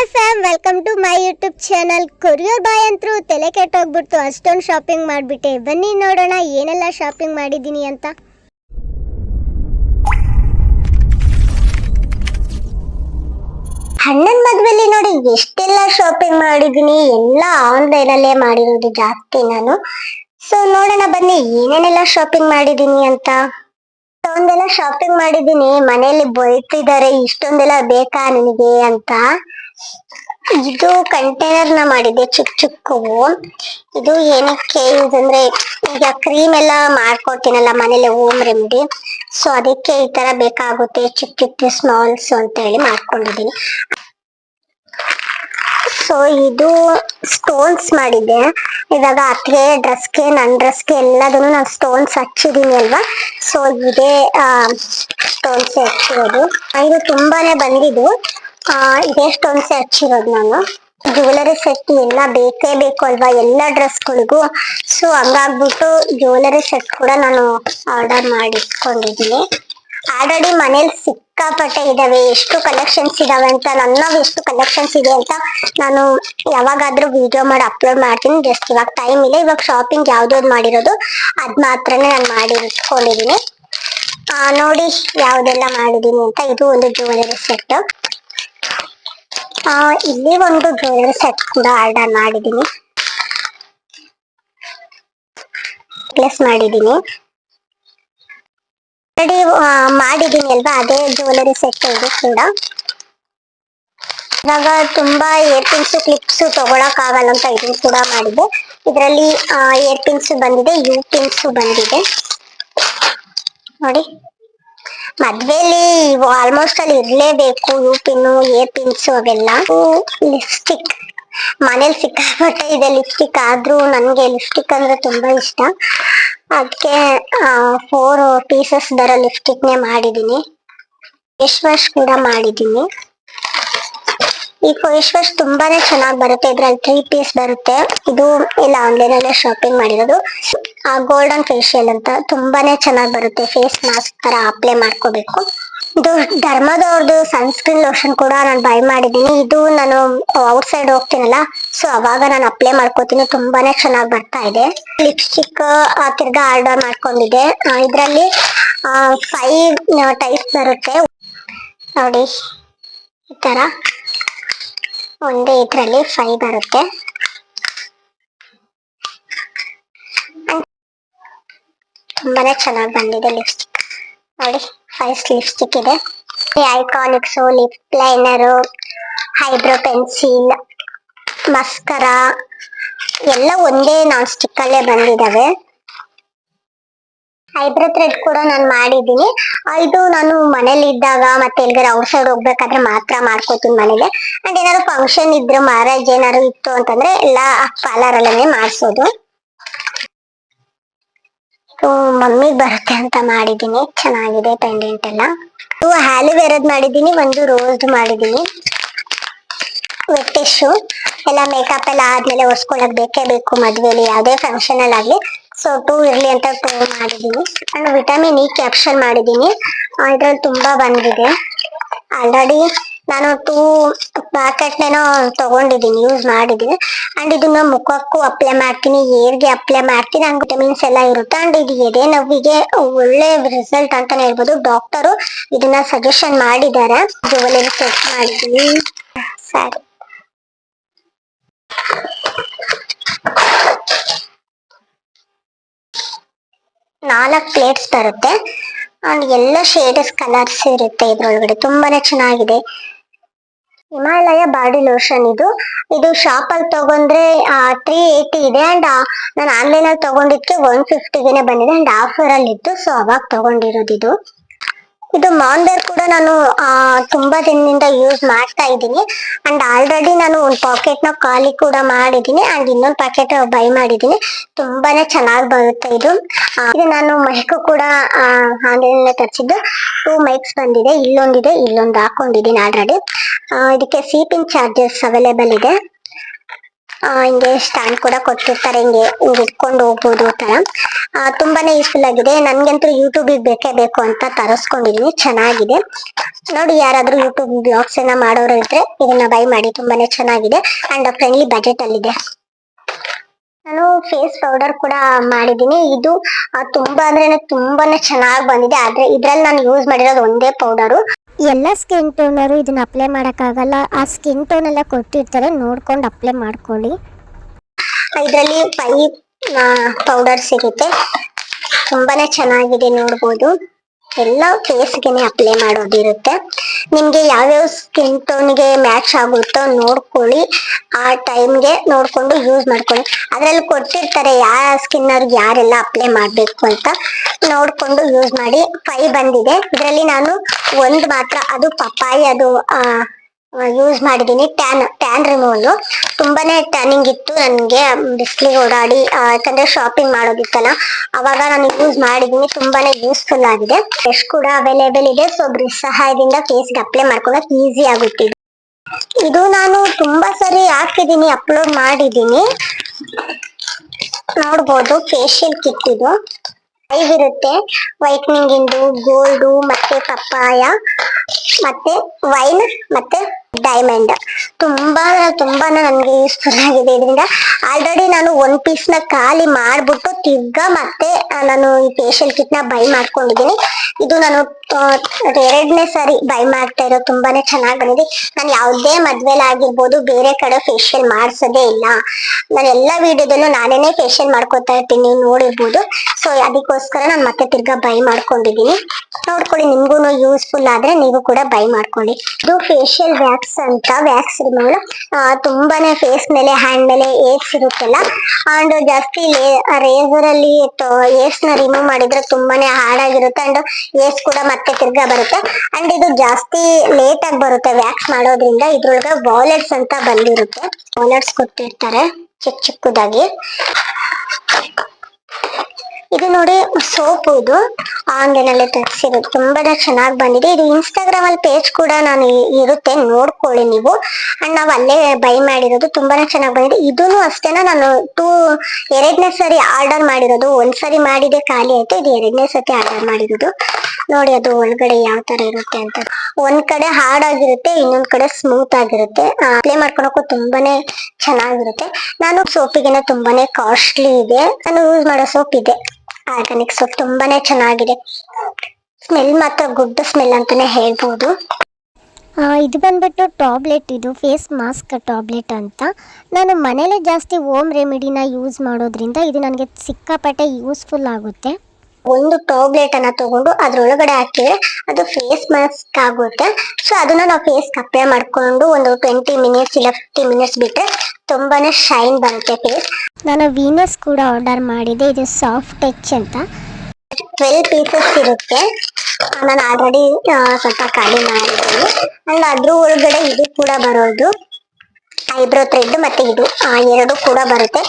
Hi fam welcome to my YouTube channel courier boy ಅಂತರೂ ತಲೆ ಕೆಟ್ಟೋಗ್ಬಿಡ್ತು. ಅಷ್ಟೊಂದು ಶಾಪಿಂಗ್ ಮಾಡಿಬಿಟ್ಟೆ. ಬನ್ನಿ ನೋಡೋಣ, ಏನೆಲ್ಲ ಶಾಪಿಂಗ್ ಮಾಡಿದ್ದೀನಿ ಅಂತ. ಅಣ್ಣನ ಮದುವೆಲಿ ನೋಡಿ ಎಷ್ಟೆಲ್ಲ ಶಾಪಿಂಗ್ ಮಾಡಿದ್ದೀನಿ. ಎಲ್ಲ ಆನ್ಲೈನ್ ಅಲ್ಲೇ ಮಾಡಿರೋದು ಜಾಸ್ತಿ ನಾನು. ಸೊ ನೋಡೋಣ ಬನ್ನಿ, ಏನೇನೆಲ್ಲ ಶಾಪಿಂಗ್ ಮಾಡಿದ್ದೀನಿ ಅಂತ. ಒಂದೆಲ್ಲ ಶಾಪಿಂಗ್ ಮಾಡಿದ್ದೀನಿ. ಮನೆಯಲ್ಲಿ ಬೈತಿದ್ದಾರೆ ಇಷ್ಟೊಂದೆಲ್ಲ ಬೇಕಾ ನಿನಗೆ ಅಂತ. ಇದು ಕಂಟೈನರ್ನ ಮಾಡಿದ್ದೆ ಚಿಕ್ಕ. ಚಿಕ್ಕವು ಇದು ಏನಕ್ಕೆ ಯೂಸ್ ಅಂದ್ರೆ ಈಗ ಕ್ರೀಮ್ ಎಲ್ಲ ಮಾಡ್ಕೊಡ್ತೀನಲ್ಲ ಮನೇಲಿ ಹೋಮ್ ರೆಮಿಡಿ ಸೊ ಅದಕ್ಕೆ ಈ ತರ ಬೇಕಾಗುತ್ತೆ ಚಿಕ್ಕ ಚಿಕ್ಕ ಸ್ಮಾಲ್ಸ್ ಅಂತ ಹೇಳಿ ಮಾಡ್ಕೊಂಡಿದ್ದೀನಿ. ಸೊ ಇದು ಸ್ಟೋನ್ಸ್ ಮಾಡಿದ್ದೆ. ಇವಾಗ ಅತ್ತಿಗೆ ಡ್ರೆಸ್ಗೆ ನನ್ನ ಡ್ರೆಸ್ಗೆ ಎಲ್ಲದನ್ನು ನಾನು ಸ್ಟೋನ್ಸ್ ಹಚ್ಚಿದೀನಿ ಅಲ್ವಾ? ಸೊ ಇದೇ ಸ್ಟೋನ್ಸ್ ಹಚ್ಚಿರೋದು. ಇದು ತುಂಬಾನೇ ಬಂದಿದ್ದು. ಆ, ಇದೇ ಸ್ಟೋನ್ಸ್ ಹಚ್ಚಿರೋದು ನಾನು. ಜ್ಯುವೆಲರಿ ಸೆಟ್ ಎಲ್ಲ ಬೇಕೇ ಬೇಕು ಅಲ್ವಾ ಎಲ್ಲ ಡ್ರೆಸ್ಗಳಿಗೂ ಸೊ ಹಂಗಾಗ್ಬಿಟ್ಟು ಜ್ಯುವೆಲರಿ ಸೆಟ್ ಕೂಡ ನಾನು ಆರ್ಡರ್ ಮಾಡಿಟ್ಕೊಂಡಿದ್ದೀನಿ. ಆಲ್ರೆಡಿ ಮನೇಲಿ ಸಿಕ್ಕಾಪಟ್ಟೆ ಇದ್ದಾವೆ ಎಷ್ಟು ಕಲೆಕ್ಷನ್ಸ್ ಇದಾವೆ ಅಂತ ನನ್ನ ಎಷ್ಟು ಕಲೆಕ್ಷನ್ಸ್ ಇದೆ ಅಂತ ನಾನು ಯಾವಾಗಾದ್ರೂ ವಿಡಿಯೋ ಮಾಡಿ ಅಪ್ಲೋಡ್ ಮಾಡ್ತೀನಿ. ಜಸ್ಟ್ ಇವಾಗ ಟೈಮ್ ಇಲ್ಲ. ಇವಾಗ ಶಾಪಿಂಗ್ ಯಾವ್ದು ಮಾಡಿರೋದು ಅದ್ ಮಾತ್ರನೇ ನಾನು ಮಾಡಿ ಇಟ್ಕೊಂಡಿದ್ದೀನಿ ನೋಡಿ ಯಾವುದೆಲ್ಲ ಮಾಡಿದ್ದೀನಿ ಅಂತ. ಇದು ಒಂದು ಜ್ಯುವೆಲರಿ ಸೆಟ್ ಇಲ್ಲಿ ಒಂದು ಜ್ಯುವೆಲರಿ ಸೆಟ್ ಕೂಡ ಆರ್ಡರ್ ಮಾಡಿದ್ದೀನಿ. ಪ್ಲಸ್ ಮಾಡಿದ್ದೀನಿ. ಆಲ್ರೆಡಿ ಮಾಡಿದ್ದೀನಿ ಅಲ್ವಾ? ಅದೇ ಜ್ಯುವೆಲರಿ ಸೆಟ್ ಇದು ಕೂಡ. ಇವಾಗ ತುಂಬಾ ಏರ್ ಪಿನ್ಸ್ ಕ್ಲಿಪ್ಸ್ ತಗೊಳಕ್ ಅಂತ ಇದು ಕೂಡ ಮಾಡಿದೆ. ಇದರಲ್ಲಿ ಏರ್ ಬಂದಿದೆ ಯು ಪಿನ್ಸ್ ಬಂದಿದೆ. ನೋಡಿ. ಮದ್ವೆಲಿ ಆಲ್ಮೋಸ್ಟ್ ಅಲ್ಲಿ ಇರ್ಲೇಬೇಕು, ಯು ಪಿನ್ನು ಏರ್ ಪಿನ್ಸ್ ಅವೆಲ್ಲ. ಲಿಪ್ಸ್ಟಿಕ್ ಮನೇಲಿ ಸಿಕ್ಕಾಪಟ್ಟೆ ಇದೆ ಲಿಪ್ಸ್ಟಿಕ್ ಆದ್ರೂ ನನ್ಗೆ ಲಿಪ್ಸ್ಟಿಕ್ ಅಂದ್ರೆ ತುಂಬಾ ಇಷ್ಟ. ಅದಕ್ಕೆ ಫೋರ್ ಪೀಸಸ್ ಬರೋ ಲಿಪ್ಸ್ಟಿಕ್ ನೇ ಮಾಡಿದೀನಿ ಫೇಸ್ ವಾಶ್ ಕೂಡ ಮಾಡಿದೀನಿ ಈ ಫೇಸ್ ವಾಶ್ ತುಂಬಾನೇ ಚೆನ್ನಾಗಿ ಬರುತ್ತೆ. ಇದ್ರಲ್ಲಿ ತ್ರೀ ಪೀಸ್ ಬರುತ್ತೆ. ಇದು ಇಲ್ಲ ಆನ್ಲೈನ್ ಅಲ್ಲೇ ಶಾಪಿಂಗ್ ಮಾಡಿರೋದು. ಆ ಗೋಲ್ಡನ್ ಫೇಶಿಯಲ್ ಅಂತ ತುಂಬಾನೇ ಚೆನ್ನಾಗಿ ಬರುತ್ತೆ. ಫೇಸ್ ಮಾಸ್ಕ್ ತರ ಅಪ್ಲೈ ಮಾಡ್ಕೋಬೇಕು. ಇದು ಧರ್ಮದವ್ರದ್ದು ಸನ್ಸ್ಕ್ರೀನ್ ಲೋಷನ್ ಕೂಡ ನಾನು ಬೈ ಮಾಡಿದ್ದೀನಿ. ಇದು ನಾನು ಔಟ್ ಸೈಡ್ ಹೋಗ್ತೀನಲ್ಲ ಸೊ ಅವಾಗ ನಾನು ಅಪ್ಲೈ ಮಾಡ್ಕೋತೀನಿ. ತುಂಬಾನೇ ಚೆನ್ನಾಗಿ ಬರ್ತಾ ಇದೆ. ಲಿಪ್ಸ್ಟಿಕ್ ತಿರ್ಗಾ ಆರ್ಡರ್ ಮಾಡ್ಕೊಂಡಿದ್ದೆ. ಇದರಲ್ಲಿ ಫೈವ್ ಟೈಪ್ಸ್ ಬರುತ್ತೆ. ನೋಡಿ, ಈ ತರ ಒಂದೇ ಇದ್ರಲ್ಲಿ ಫ್ರೈ ಬರುತ್ತೆ. ತುಂಬಾನೇ ಚೆನ್ನಾಗಿ ಬಂದಿದೆ ಲಿಪ್ಸ್ಟಿಕ್ ನೋಡಿ ಫೈವ್ ಲಿಪ್ಸ್ಟಿಕ್ ಇದೆ. Iconics lip liner eyebrow pencil mascara ಎಲ್ಲ ಒಂದೇ ನಾನ್ ಸ್ಟಿಕ್ ಅಲ್ಲೇ ಬಂದಿದಾವೆ ಐಬ್ರೋ ಥ್ರೆಡ್ ಕೂಡ ನಾನು ಮಾಡಿದ್ದೀನಿ. ಇದು ನಾನು ಮನೇಲಿ ಇದ್ದಾಗ ಮತ್ತೆ ಎಲ್ಗಾರ ಔಟ್ ಸೈಡ್ ಹೋಗ್ಬೇಕಾದ್ರೆ ಮಾತ್ರ ಮಾಡ್ಕೋತೀನಿ ಮನೇಲಿ. ಅಂಡ್ ಏನಾದ್ರು ಫಂಕ್ಷನ್ ಇದ್ರೆ ಮ್ಯಾರೇಜ್ ಏನಾದ್ರು ಇತ್ತು ಅಂತಂದ್ರೆ ಎಲ್ಲ ಪಾರ್ಲರ್ ಅಲ್ಲೇ ಮಾಡಿಸೋದು. ಮಮ್ಮಿ ಬರುತ್ತೆ ಅಂತ ಮಾಡಿದ್ದೀನಿ. ಚೆನ್ನಾಗಿದೆ ಪೆಂಡೆಂಟ್ ಎಲ್ಲ. ಹ್ಯಾಲಿವೇರದ್ ಮಾಡಿದ್ದೀನಿ, ಒಂದು ರೋಸ್ ಮಾಡಿದ್ದೀನಿ. ವೆಟ್ಟಿಶು ಎಲ್ಲ ಮೇಕಪ್ ಎಲ್ಲ ಆದ್ಮೇಲೆ ಒರ್ಸ್ಕೊಳಕ್ ಬೇಕೇ ಬೇಕು ಮದ್ವೆಲಿ. ಯಾವ್ದೇ ಫಂಕ್ಷನ್ ಅಲ್ಲಿ ಆಗ್ಲಿ ಸೊ ಟೂ ಇರ್ಲಿ ಅಂತ ಟೂ ಮಾಡಿದ್ದೀನಿ. ಅಂಡ್ ವಿಟಮಿನ್ ಇ ಕ್ಯಾಪ್ಷನ್ ಮಾಡಿದ್ದೀನಿ. ಇದ್ರಲ್ಲಿ ತುಂಬಾ ಬಂದಿದೆ. ಆಲ್ರೆಡಿ ನಾನು ಟೂ ಪ್ಯಾಕೆಟ್ ಏನೋ ತಗೊಂಡಿದ್ದೀನಿ ಯೂಸ್ ಮಾಡಿದ್ದೀನಿ. ಅಂಡ್ ಇದನ್ನ ಮುಖಕ್ಕೂ ಅಪ್ಲೈ ಮಾಡ್ತೀನಿ ಏರ್ಗೆ ಅಪ್ಲೈ ಮಾಡ್ತೀನಿ. ಅಂಡ್ ವಿಟಮಿನ್ಸ್ ಎಲ್ಲ ಇರುತ್ತೆ. ಅಂಡ್ ಇದು ಎದೆ ನೋವಿಗೆ ಒಳ್ಳೆ ರಿಸಲ್ಟ್ ಅಂತಾನೆ ಹೇಳ್ಬೋದು. ಡಾಕ್ಟರು ಇದನ್ನ ಸಜೆಷನ್ ಮಾಡಿದ್ದಾರೆ. ಜುವೆಲರಿ ಚೆಕ್ ಮಾಡಿದ್ದೀನಿ. ಸರಿ. ನಾಲ್ಕು ಪ್ಲೇಟ್ಸ್ ಬರುತ್ತೆ. ಅಂಡ್ ಎಲ್ಲ ಶೇಡಸ್ ಕಲರ್ಸ್ ಇರುತ್ತೆ ಇದ್ರೊಳಗಡೆ. ತುಂಬಾನೇ ಚೆನ್ನಾಗಿದೆ. ಹಿಮಾಲಯ ಬಾಡಿ ಲೋಷನ್ ಇದು. ಇದು ಶಾಪ್ ಅಲ್ಲಿ ತಗೊಂಡ್ರೆ ತ್ರೀ ಏಯ್ಟಿ ಇದೆ. ಅಂಡ್ ನಾನು ಆನ್ಲೈನ್ ಅಲ್ಲಿ ತಗೊಂಡಿದ್ಕೆ ಒನ್ ಫಿಫ್ಟಿಗೆನೆ ಬಂದಿದೆ. ಅಂಡ್ ಆಫರ್ ಅಲ್ಲಿ ಇತ್ತು ಸೊ ಅವಾಗ ತಗೊಂಡಿರೋದು ಇದು. ಇದು ಮಾಂಡರ್ ಕೂಡ ನಾನು ತುಂಬಾ ದಿನದಿಂದ ಯೂಸ್ ಮಾಡ್ತಾ ಇದ್ದೀನಿ. ಅಂಡ್ ಆಲ್ರೆಡಿ ನಾನು ಒಂದು ಪಾಕೆಟ್ನ ಖಾಲಿ ಕೂಡ ಮಾಡಿದ್ದೀನಿ. ಅಂಡ್ ಇನ್ನೊಂದು ಪಾಕೆಟ್ ಬೈ ಮಾಡಿದ್ದೀನಿ. ತುಂಬಾನೇ ಚೆನ್ನಾಗಿ ಬರುತ್ತೆ ಇದು. ಇದು ನಾನು ಮೈಕ್ ಕೂಡ ಆನ್ಲೈನ್ ತರಿಸಿದ್ದು. ಟೂ ಮೈಕ್ಸ್ ಬಂದಿದೆ. ಇಲ್ಲೊಂದಿದೆ, ಇಲ್ಲೊಂದು ಹಾಕೊಂಡಿದ್ದೀನಿ ಆಲ್ರೆಡಿ ಇದಕ್ಕೆ ಸೀಪಿಂಗ್ ಚಾರ್ಜಸ್ ಅವೈಲೇಬಲ್ ಇದೆ. ಹಿಂಗೆ ಸ್ಟ್ಯಾಂಡ್ ಕೂಡ ಕೊಟ್ಟಿರ್ತಾರೆ, ಹಿಂಗೆ ಹಿಂಗೆ ಇಟ್ಕೊಂಡು ಹೋಗ್ಬೋದು ತರ ತುಂಬಾನೇ ಯೂಸ್ಫುಲ್ ಆಗಿದೆ. ನನ್ಗಂತೂ ಯೂಟ್ಯೂಬಿಗೆ ಬೇಕೇ ಬೇಕು ಅಂತ ತರಿಸ್ಕೊಂಡಿದೀನಿ. ಚೆನ್ನಾಗಿದೆ. ನೋಡಿ, ಯಾರಾದ್ರೂ ಯೂಟ್ಯೂಬ್ ಬ್ಲಾಗ್ಸ್ ಎಲ್ಲ ಮಾಡೋರು ಇದ್ರೆ ಇದನ್ನ ಬೈ ಮಾಡಿ. ತುಂಬಾನೇ ಚೆನ್ನಾಗಿದೆ. ಅಂಡ್ ಫ್ರೆಂಡ್ಲಿ ಬಜೆಟ್ ಅಲ್ಲಿದೆ. ನಾನು ಫೇಸ್ ಪೌಡರ್ ಕೂಡ ಮಾಡಿದ್ದೀನಿ ಇದು ತುಂಬಾ ಅಂದ್ರೆ ತುಂಬಾನೇ ಚೆನ್ನಾಗಿ ಬಂದಿದೆ. ಆದ್ರೆ ಇದ್ರಲ್ಲಿ ನಾನು ಯೂಸ್ ಮಾಡಿರೋದು ಒಂದೇ ಪೌಡರು ಎಲ್ಲ ಸ್ಕಿನ್ ಟೋನರು ಇದನ್ನ ಅಪ್ಲೈ ಮಾಡೋಕ್ಕಾಗಲ್ಲ. ಆ ಸ್ಕಿನ್ ಟೋನ್ ಎಲ್ಲ ಕೊಟ್ಟಿರ್ತಾರೆ. ನೋಡ್ಕೊಂಡು ಅಪ್ಲೈ ಮಾಡ್ಕೊಳ್ಳಿ. ಇದರಲ್ಲಿ ಫೈವ್ ಪೌಡರ್ ಸಿಗುತ್ತೆ. ತುಂಬಾನೇ ಚೆನ್ನಾಗಿದೆ ನೋಡ್ಬೋದು. ಎಲ್ಲ ಫೇಸ್ಗೆನೆ ಅಪ್ಲೈ ಮಾಡೋದಿರುತ್ತೆ ನಿಮ್ಗೆ ಯಾವ್ಯಾವ ಸ್ಕಿನ್ ಟೋನ್ಗೆ ಮ್ಯಾಚ್ ಆಗುತ್ತೋ ನೋಡ್ಕೊಳ್ಳಿ. ಆ ಟೈಮ್ಗೆ ನೋಡ್ಕೊಂಡು ಯೂಸ್ ಮಾಡ್ಕೊಳ್ಳಿ. ಅದ್ರಲ್ಲಿ ಕೊಟ್ಟಿರ್ತಾರೆ ಯಾವ ಸ್ಕಿನ್ ಅವ್ರಿಗೆ ಯಾರೆಲ್ಲ ಅಪ್ಲೈ ಮಾಡ್ಬೇಕು ಅಂತ ನೋಡ್ಕೊಂಡು ಯೂಸ್ ಮಾಡಿ. ಫೈ ಬಂದಿದೆ. ಇದರಲ್ಲಿ ನಾನು ಒಂದು ಮಾತ್ರ, ಅದು ಪಪ್ಪಾಯಿ, ಅದು, ಆ ಯೂಸ್ ಮಾಡಿದ್ದೀನಿ. ಟ್ಯಾನ್ ಟ್ಯಾನ್ ರಿಮೂವಲ್ ತುಂಬಾನೇ ಟ್ಯಾನಿಂಗ್ ಇತ್ತು. ನನಗೆ ಬಿಸಿಲಿಗೆ ಓಡಾಡಿ ಯಾಕಂದರೆ ಶಾಪಿಂಗ್ ಮಾಡೋದಿತ್ತಲ್ಲ, ಅವಾಗ ನಾನು ಯೂಸ್ ಮಾಡಿದ್ದೀನಿ. ತುಂಬಾನೇ ಯೂಸ್ಫುಲ್ ಆಗಿದೆ. ಫ್ರೆಶ್ ಕೂಡ ಅವೈಲೇಬಲ್ ಇದೆ. ಸೊ ಬ್ರಿಷ್ ಸಹಾಯದಿಂದ ಫೇಸ್ಗೆ ಅಪ್ಲೈ ಮಾಡ್ಕೊಳಕ್ ಈಸಿ ಆಗುತ್ತೆ ಇದು. ನಾನು ತುಂಬಾ ಸರಿ ಹಾಕಿದ್ದೀನಿ ಅಪ್ಲೋಡ್ ಮಾಡಿದ್ದೀನಿ. ನೋಡ್ಬೋದು ಫೇಶಿಯಲ್ ಕಿಟ್ ಇದು. ಐವ್ ಇರುತ್ತೆ. ವೈಟ್ನಿಂಗ್ ಗೋಲ್ಡು ಮತ್ತೆ ಪಪ್ಪಾಯ, ಮತ್ತೆ ವೈನ್ ಮತ್ತೆ ಡೈಮಂಡ್ ತುಂಬಾ ತುಂಬಾ ನನಗೆ ಯೂಸ್ಫುಲ್ ಆಗಿದೆ. ಇದರಿಂದ ಆಲ್ರೆಡಿ ನಾನು ಒನ್ ಪೀಸ್ನ ಖಾಲಿ ಮಾಡ್ಬಿಟ್ಟು ತಿರ್ಗಾ ಮತ್ತೆ ನಾನು ಈ ಫೇಶಿಯಲ್ ಕಿಟ್ನ ಬೈ ಮಾಡ್ಕೊಂಡಿದ್ದೀನಿ. ಇದು ನಾನು ಎರಡನೇ ಸಾರಿ ಬೈ ಮಾಡ್ತಾ ಇರೋ ತುಂಬಾನೇ ಚೆನ್ನಾಗಿ ಬಂದಿದೆ. ನಾನು ಯಾವುದೇ ಮದ್ವೆಲ್ ಆಗಿರ್ಬೋದು ಬೇರೆ ಕಡೆ ಫೇಶಿಯಲ್ ಮಾಡ್ಸೋದೇ ಇಲ್ಲ. ನಾನು ಎಲ್ಲಾ ವಿಡಿಯೋದಲ್ಲೂ ನಾನೇನೆ ಫೇಶಿಯಲ್ ಮಾಡ್ಕೊತಾ ಇರ್ತೀನಿ ನೀವು ನೋಡಿರ್ಬೋದು. ಸೊ ಅದಕ್ಕೋಸ್ಕರ ನಾನು ಮತ್ತೆ ತಿರ್ಗಾ ಬೈ ಮಾಡ್ಕೊಂಡಿದ್ದೀನಿ. ನೋಡ್ಕೊಳ್ಳಿ ನಿಮ್ಗೂ ಯೂಸ್ಫುಲ್ ಆದ್ರೆ ನೀವು ಕೂಡ ಬೈ ಮಾಡ್ಕೊಳ್ಳಿ. ಇದು ಫೇಶಿಯಲ್ ಅಂತ ವ್ಯಾಕ್ಸ್ ರಿಮೂವಲ್ ತುಂಬಾನೇ ಫೇಸ್ ಮೇಲೆ ಹ್ಯಾಂಡ್ ಮೇಲೆ ಏರ್ಸ್ ಇರುತ್ತಲ್ಲ ಅಂಡ್ ಜಾಸ್ತಿ ರೇಸರ್ ಅಲ್ಲಿ ಏರ್ಸ್ನ ರಿಮೂವ್ ಮಾಡಿದ್ರೆ ತುಂಬಾನೇ ಹಾರ್ಡ್ ಆಗಿರುತ್ತೆ ಅಂಡ್ ಏರ್ಸ್ ಕೂಡ ಮತ್ತೆ ತಿರ್ಗಾ ಬರುತ್ತೆ. ಅಂಡ್ ಇದು ಜಾಸ್ತಿ ಲೇಟ್ ಆಗಿ ಬರುತ್ತೆ ವ್ಯಾಕ್ಸ್ ಮಾಡೋದ್ರಿಂದ, ಇದ್ರೊಳಗೆ ವಾಲೆಟ್ಸ್ ಅಂತ ಬಂದಿರುತ್ತೆ. ವಾಲೆಟ್ಸ್ ಕೊಟ್ಟಿರ್ತಾರೆ ಚಿಕ್ಕ ಚಿಕ್ಕದಾಗಿ. ಇದು ನೋಡಿ ಸೋಪ್ ಇದು. ಆನ್ಲೈನ್ ಅಲ್ಲಿ ತರಿಸಿರೋದು. ತುಂಬಾನೇ ಚೆನ್ನಾಗಿ ಬಂದಿದೆ. ಇದು ಇನ್ಸ್ಟಾಗ್ರಾಮ್ ಅಲ್ಲಿ ಪೇಜ್ ಕೂಡ ನಾನು ಇರುತ್ತೆ. ನೋಡ್ಕೊಳ್ಳಿ ನೀವು. ಅಂಡ್ ನಾವು ಅಲ್ಲೇ ಬೈ ಮಾಡಿರೋದು. ತುಂಬಾನೇ ಚೆನ್ನಾಗಿ ಬಂದಿದೆ. ಇದೂನು ಅಷ್ಟೇನ ನಾನು ಟೂ ಎರಡನೇ ಸರಿ ಆರ್ಡರ್ ಮಾಡಿರೋದು. ಒಂದ್ ಸರಿ ಮಾಡಿದೆ, ಖಾಲಿ ಆಯ್ತು. ಇದು ಎರಡನೇ ಸತಿ ಆರ್ಡರ್ ಮಾಡಿರೋದು. ನೋಡಿ ಅದು ಒಳಗಡೆ ಯಾವ ತರ ಇರುತ್ತೆ ಅಂತ. ಒಂದ್ ಕಡೆ ಹಾರ್ಡ್ ಆಗಿರುತ್ತೆ, ಇನ್ನೊಂದ್ ಕಡೆ ಸ್ಮೂತ್ ಆಗಿರುತ್ತೆ. ಅಪ್ಲೈ ಮಾಡ್ಕೊಳಕ್ಕೂ ತುಂಬಾನೇ ಚೆನ್ನಾಗಿರುತ್ತೆ. ನಾನು ಸೋಪಿಗೆನ ತುಂಬಾನೇ ಕಾಸ್ಟ್ಲಿ ಇದೆ. ನಾನು ಯೂಸ್ ಮಾಡೋ ಸೋಪ್ ಇದೆ. ಆರ್ಗಾನಿಕ್ ಸೋಪ್ ತುಂಬಾನೇ ಚೆನ್ನಾಗಿದೆ. ಸ್ಮೆಲ್ ಮಾತ್ರ ಗುಡ್ ಸ್ಮೆಲ್ ಅಂತಾನೆ ಹೇಳ್ಬೋದು. ಇದು ಬಂದ್ಬಿಟ್ಟು ಟಾಬ್ಲೆಟ್ ಇದು ಫೇಸ್ ಮಾಸ್ಕ್ ಟಾಬ್ಲೆಟ್ ಅಂತ. ನಾನು ಮನೇಲೇ ಜಾಸ್ತಿ ಓಮ್ ರೆಮಿಡಿನ ಯೂಸ್ ಮಾಡೋದ್ರಿಂದ ಇದು ನನಗೆ ಸಿಕ್ಕಾಪಟ್ಟೆ ಯೂಸ್ಫುಲ್ ಆಗುತ್ತೆ. ಒಂದು ಟಾಬ್ಲೆಟ್ ಅನ್ನ ತಗೊಂಡು ಅದ್ರೊಳಗಡೆ ಹಾಕಿದ್ರೆ ಅದು ಫೇಸ್ ಮಾಸ್ಕ್ ಆಗುತ್ತೆ. ಸೊ ಅದನ್ನ ನಾವು ಫೇಸ್ ಅಪ್ಲೈ ಮಾಡ್ಕೊಂಡು ಒಂದು ಟ್ವೆಂಟಿ ಮಿನಿಟ್ಸ್ ಇಲ್ಲ ಫಿಫ್ಟಿ ಮಿನಿಟ್ಸ್ ಬಿಟ್ರೆ ತುಂಬಾನೇ ಶೈನ್ ಬರುತ್ತೆ ಪೀಸ್ ನಾನು ವೀನಸ್ ಕೂಡ ಆರ್ಡರ್ ಮಾಡಿದೆ ಇದು ಸಾಫ್ಟ್ ಟಚ್ ಅಂತ. ಟ್ವೆಲ್ ಪೀಸಸ್ ಇರುತ್ತೆ. ನಾನು ಆಲ್ರೆಡಿ ಸ್ವಲ್ಪ ಖಾಲಿ ಮಾಡಿದ್ದೀನಿ. ಅಂಡ್ ಅದ್ರ ಒಳಗಡೆ ಇದು ಕೂಡ ಬರೋದು. ಐಬ್ರೋ ಥ್ರೆಡ್ ಮತ್ತೆ ಇದು ಎರಡು ಕೂಡ ಬರುತ್ತೆ.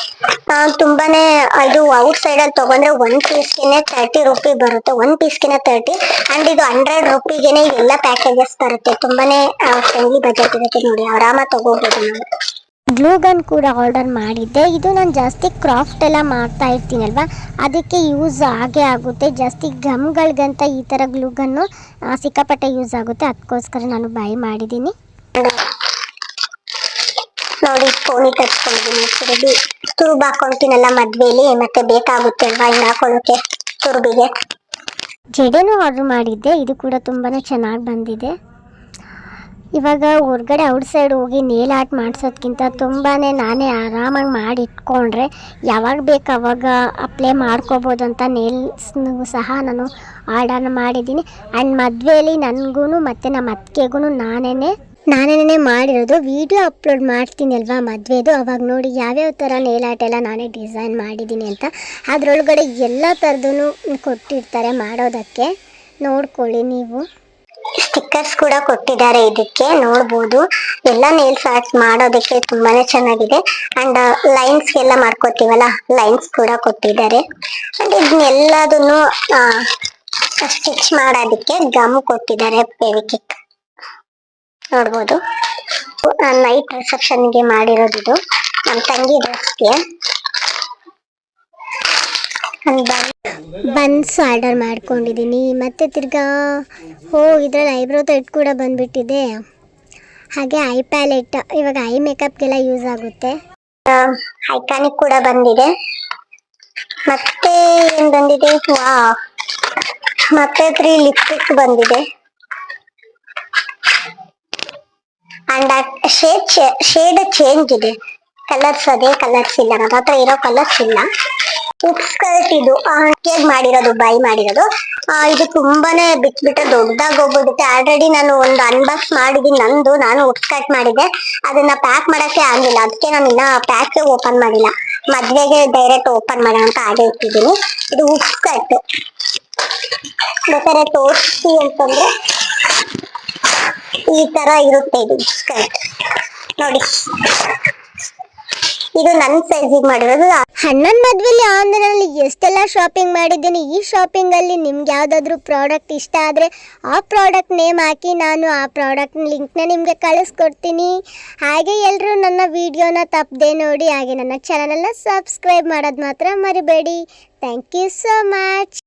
ತುಂಬಾನೇ ಇದು ಔಟ್ ಸೈಡ್ ಅಲ್ಲಿ ತಗೊಂಡ್ರೆ ಒನ್ ಪೀಸ್ಗೆನೆ ತರ್ಟಿ ರುಪಿ ಬರುತ್ತೆ. ಒನ್ ಪೀಸ್ಗೆನೆ ತರ್ಟಿ ಅಂಡ್ ಇದು ಹಂಡ್ರೆಡ್ ರುಪಿಗೆನೆ ಇದೆಲ್ಲ ಪ್ಯಾಕೇಜಸ್ ಬರುತ್ತೆ. ತುಂಬಾನೇ ಫ್ರೆಂಡ್ಲಿ ಬಜೆಟ್ ಇರುತ್ತೆ ನೋಡಿ. ಆರಾಮಾಗಿ ತಗೋಬಹುದು ನಾವು. ಗ್ಲೂ ಗನ್ ಕೂಡ ಆರ್ಡರ್ ಮಾಡಿದ್ದೆ. ಇದು ನಾನು ಜಾಸ್ತಿ ಕ್ರಾಫ್ಟ್ ಎಲ್ಲ ಮಾಡ್ತಾ ಇರ್ತೀನಲ್ವ? ಅದಕ್ಕೆ ಯೂಸ್ ಆಗೇ ಆಗುತ್ತೆ. ಜಾಸ್ತಿ ಗಮ್ಗಳಿಗಂತ ಈ ಥರ ಗ್ಲೂ ಗನ್ನು ಸಿಕ್ಕಾಪಟ್ಟೆ ಯೂಸ್ ಆಗುತ್ತೆ. ಅದಕ್ಕೋಸ್ಕರ ನಾನು ಬೈ ಮಾಡಿದ್ದೀನಿ. ನೋಡಿ ಫೋನಿ ತರ್ಸ್ಕೊಂಡಿದ್ದೀನಿ ತುರುಬಿ ತುರುಬ್ ಹಾಕೊಂತೀನಲ್ಲ ಮದುವೆಯಲ್ಲಿ ಮತ್ತೆ ಬೇಕಾಗುತ್ತೆ ಅಲ್ವಾ ಹಿಂಗೆ ಹಾಕೊಳ್ಳೋಕೆ ತುರುಬಿಗೆ? ಜಡೆನೂ ಆರ್ಡರ್ ಮಾಡಿದ್ದೆ. ಇದು ಕೂಡ ತುಂಬಾ ಚೆನ್ನಾಗಿ ಬಂದಿದೆ. ಇವಾಗ ಹೊರಗಡೆ ಔಟ್ ಸೈಡ್ ಹೋಗಿ ನೇಲ್ ಆರ್ಟ್ ಮಾಡಿಸೋದ್ಕಿಂತ ತುಂಬಾ ನಾನೇ ಆರಾಮಾಗಿ ಮಾಡಿ ಇಟ್ಕೊಂಡ್ರೆ ಯಾವಾಗ ಬೇಕು ಅವಾಗ ಅಪ್ಲೈ ಮಾಡ್ಕೋಬೋದು ಅಂತ ನೇಲ್ಸ್ನೂ ಸಹ ನಾನು ಆರ್ಡರ್ ಮಾಡಿದ್ದೀನಿ. ಆ್ಯಂಡ್ ಮದುವೆಯಲ್ಲಿ ನನಗೂ ಮತ್ತು ನಮ್ಮ ಅತ್ತಿಗೆಗೂ ನಾನೇ ನಾನೇನೇ ಮಾಡಿರೋದು. ವಿಡಿಯೋ ಅಪ್ಲೋಡ್ ಮಾಡ್ತೀನಿ ಅಲ್ವಾ ಮದುವೆದು? ಅವಾಗ ನೋಡಿ ಯಾವ್ಯಾವ ಥರ ನೇಲ್ ಆರ್ಟ್ ಎಲ್ಲ ನಾನೇ ಡಿಸೈನ್ ಮಾಡಿದ್ದೀನಿ ಅಂತ. ಅದರೊಳಗಡೆ ಎಲ್ಲ ಥರದೂ ಕೊಟ್ಟಿರ್ತಾರೆ ಮಾಡೋದಕ್ಕೆ. ನೋಡ್ಕೊಳ್ಳಿ ನೀವು. ಸ್ಟಿಕ್ಕರ್ಸ್ ಕೂಡ ಕೊಟ್ಟಿದ್ದಾರೆ ಇದಕ್ಕೆ, ನೋಡ್ಬೋದು. ಎಲ್ಲ ನೇಲ್ಸ್ ಆರ್ಟ್ಸ್ ಮಾಡೋದಕ್ಕೆ ತುಂಬಾನೇ ಚೆನ್ನಾಗಿದೆ. ಅಂಡ್ ಲೈನ್ಸ್ ಎಲ್ಲ ಮಾಡ್ಕೋತೀವಲ್ಲ ಲೈನ್ಸ್ ಕೂಡ ಕೊಟ್ಟಿದ್ದಾರೆ. ಅಂಡ್ ಇದನ್ನೆಲ್ಲದನ್ನು ಸ್ಟಿಚ್ ಮಾಡೋದಕ್ಕೆ ಗಮ್ ಕೊಟ್ಟಿದ್ದಾರೆ ಫೆವಿಕಿಕ್ ನೋಡ್ಬೋದು. ನೈಟ್ ರಿಸೆಪ್ಷನ್ಗೆ ಮಾಡಿರೋದು ಇದು ನಮ್ಮ ತಂಗಿ ಡ್ರೆಸ್ಗೆ ಬನ್ಸ್ ಆರ್ಡರ್ ಮಾಡ್ಕೊಂಡಿದ್ದೀನಿ ಮತ್ತು ತಿರ್ಗಾ ಓ ಇದರಲ್ಲಿ ಐಬ್ರೋ ತೆಟ್ ಕೂಡ ಬಂದ್ಬಿಟ್ಟಿದೆ. ಹಾಗೆ ಐ ಪ್ಯಾಲೆಟ್ ಇವಾಗ ಐ ಮೇಕಪ್ಗೆಲ್ಲ ಯೂಸ್ ಆಗುತ್ತೆ. ಐಕಾನಿಕ್ ಕೂಡ ಬಂದಿದೆ. ಮತ್ತೆ ಏನು ಬಂದಿದೆ? ವಾ ಮತ್ತೆ ತ್ರೀ ಲಿಪ್ಸ್ಟಿಕ್ ಬಂದಿದೆ. ಅಂಡ್ ಶೇಡ್ ಶೇಡ್ ಚೇಂಜ್ ಇದೆ. ಕಲರ್ಸ್ ಅದೇ ಕಲರ್ಸ್ ಇಲ್ಲ. ನನ್ನ ಹತ್ರ ಇರೋ ಕಲರ್ಸ್ ಇಲ್ಲ. ಸ್ಕರ್ಟ್ ಇದು ಕೇಕ್ ಮಾಡಿರೋದು ಬೈ ಮಾಡಿರೋದು. ಇದು ತುಂಬಾನೇ ಬಿಟ್ಬಿಟ್ಟು ದೊಡ್ಡದಾಗಿ ಹೋಗ್ಬಿಡುತ್ತೆ. ಆಲ್ರೆಡಿ ನಾನು ಒಂದು ಅನ್ಬಾಕ್ಸ್ ಮಾಡಿದೀನಿ, ನಂದು. ನಾನು ಸ್ಕರ್ಟ್ ಮಾಡಿದ್ದೆ. ಅದನ್ನ ಪ್ಯಾಕ್ ಮಾಡಕ್ಕೆ ಆಗಿಲ್ಲ ಅದಕ್ಕೆ ನಾನು ಇನ್ನ ಪ್ಯಾಕ್ ಓಪನ್ ಮಾಡಿಲ್ಲ. ಮದ್ವೆಗೆ ಡೈರೆಕ್ಟ್ ಓಪನ್ ಮಾಡೋಣ ಅಂತ ಆಗೇ ಇಟ್ಟಿದ್ದೀನಿ. ಇದು ಸ್ಕರ್ಟ್ ಬೇಕಾದ್ರೆ ತೋರಿಸಿ ಅಂತಂದ್ರೆ ಈ ತರ ಇರುತ್ತೆ ಇದು ಸ್ಕರ್ಟ್ ನೋಡಿ. ಇದು ನನ್ನ ಸೈಜಿಗೆ ಮಾಡಿರೋದು. ಅಣ್ಣನ ಮದ್ವೆಲಿ ಆನ್ಲೈನಲ್ಲಿ ಎಷ್ಟೆಲ್ಲ ಶಾಪಿಂಗ್ ಮಾಡಿದ್ದೀನಿ, ಈ ಶಾಪಿಂಗಲ್ಲಿ ನಿಮ್ಗೆ ಯಾವುದಾದ್ರೂ ಪ್ರಾಡಕ್ಟ್ ಇಷ್ಟ ಆದರೆ ಆ ಪ್ರಾಡಕ್ಟ್ ನೇಮ್ ಹಾಕಿ ನಾನು ಆ ಪ್ರಾಡಕ್ಟ್ ಲಿಂಕ್ನ ನಿಮಗೆ ಕಳಿಸ್ಕೊಡ್ತೀನಿ. ಹಾಗೆ ಎಲ್ಲರೂ ನನ್ನ ವಿಡಿಯೋನ ತಪ್ಪದೆ ನೋಡಿ, ಹಾಗೆ ನನ್ನ ಚಾನಲ್ನ ಸಬ್ಸ್ಕ್ರೈಬ್ ಮಾಡೋದು ಮಾತ್ರ ಮರಿಬೇಡಿ. Thank you so much